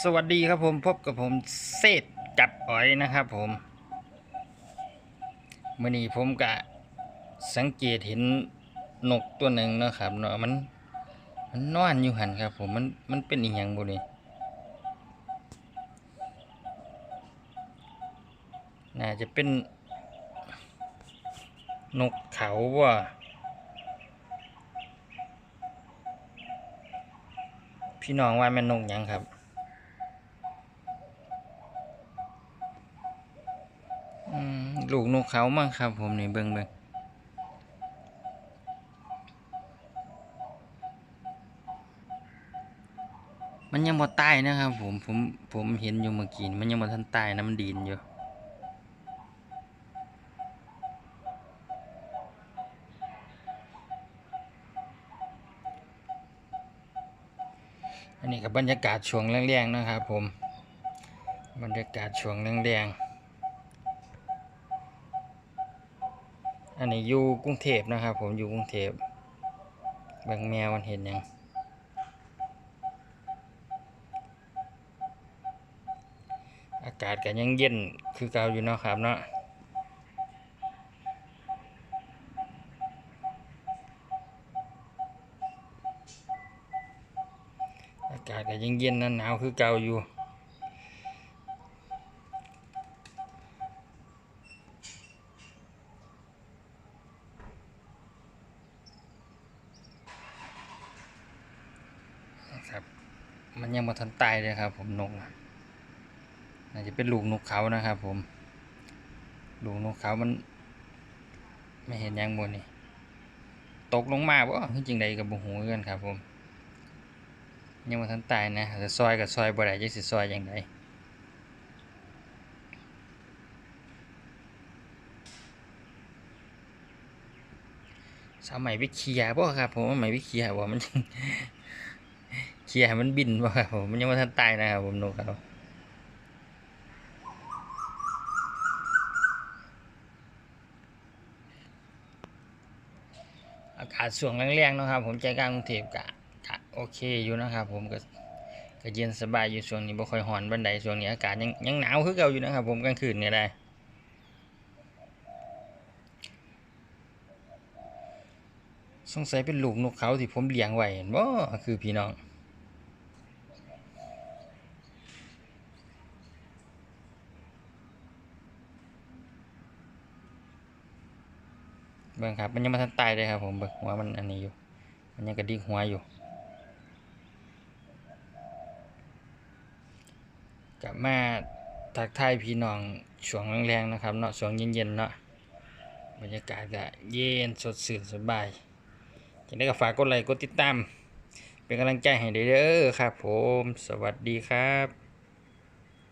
สวัสดีครับผมพบกับผมเศษจับอ๋อยนะครับผมเมื่อนี้ผมกะสังเกตเห็นนกตัวหนึ่งนะครับเนาะมันมันนอนอยู่หันครับผมมันมันเป็นอีหยังบุนี่น่าจะเป็นนกเขาว่าพี่น้องว่าม่นนกยังครับ อืม ลูกนกเขามั่งครับผมนี่เบิ่งเบิ่งมันยังบ่ตายนะครับผมผมผมเห็นอยู่เมื่อกี้มันยังบ่ทันตายนะมันดีนอยู่อันนี้กับบรรยากาศช่วงแรงๆนะครับผมบรรยากาศช่วงแรงๆ อันนี้อยู่กรุงเทพนะครับ ผมอยู่กรุงเทพบิ่งแมวมันเห็นยังอากาศก็ยังเย็นคือเก่าอยู่เนาะครับเนาะอากาศก็ยังเย็นๆหนาวคือเก่าอยู่ นะครับ มันยังมาทันตายเลยครับ ผมนกน่ะน่าจะเป็นลูกนกเขานะครับ ผม ลูกนกเขามัน ไม่เห็นยังบนนี่ตกลงมาบ่คือจริงใดกับบุหูกันครับ ผม ยังมาทันตายนะแต่ซอยกับซอยบ่ได้จักสิซอยอย่างไรสาวใหม่วิเคียบ่ครับผมใหม่วิเคียบ่มัน ลียร์ให้มันบินบ่ครับผมมันยังไม่ทันตายนะครับผมนกเขาอากาศช่วงแรงๆนะครับ ผมใจกลางกรุงเทพกะกะโอเคอยู่นะครับ ผมก็ก็เย็นสบายอยู่ช่วงนี้บ่ค่อยร้อนบันไดช่วงนี้อากาศยังยังหนาวคือเก่าอยู่นะครับ ผมกลางคืนเนี่ยได้สงสัยเป็นลูกนกเขาที่ผมเลี้ยงไว้เห็นบ่คือพี่น้อง เบิ่งครับ มันยังมาทันตายเลยครับผมเบิ่งหัวมันอันนี้อยู่ มันยังกระดิกหัวอยู่กลับมาทักทายพี่น้องช่วงแรงๆนะครับเนาะช่วงเย็นๆเนาะบรรยากาศก็เย็นสดชื่นสบายจะได้ก็ฝากกดไลค์กดติดตาม เป็นกำลังใจให้เด้อครับผม สวัสดีครับ